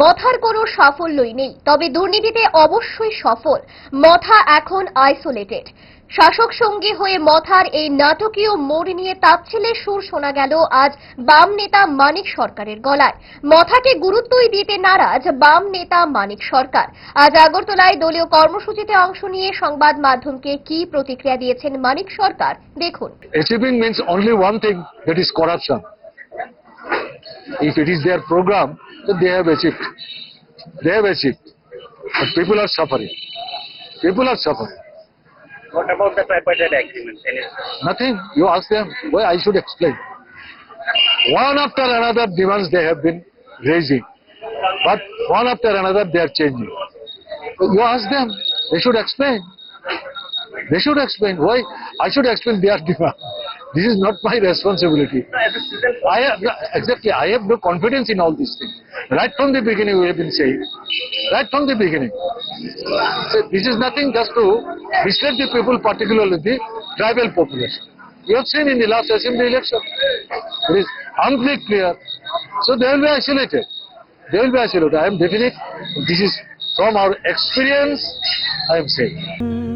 মথার কোনো সাফল্যই নেই তবে দুর্নীতিতে অবশ্যই সফল। মথা এখন আইসোলেটেড শাসক সঙ্গী হয়ে মথার এই নাটকীয় মোড় নিয়ে তাচ্ছিলের সুর শোনা গেল আজ বাম নেতা মানিক সরকারের গলায়। মথাকে গুরুত্বই দিতে নারাজ বাম নেতা মানিক সরকার। আজ আগরতলায় দলীয় কর্মসূচিতে অংশ নিয়ে সংবাদ মাধ্যমকে কি প্রতিক্রিয়া দিয়েছেন মানিক সরকার? দেখুন। Only one thing that is corruption. If it is their program, they have achieved. They have achieved. But people are suffering. People are suffering. What about the tripartite agreement? Nothing. You ask them. Why I should explain. One after another demands they have been raising. But one after another they are changing. So You ask them. They should explain. They should explain. Why I should explain their demand. This is not my responsibility. as a student, I have exactly. I have no confidence in all these things. Right from the beginning, we have been saying. Right from the beginning. So this is nothing just to mislead the people, particularly the tribal population. You have seen in the last assembly election. It is amply clear. So they will be isolated. They will be isolated. I am definite. This is from our experience. I am saying.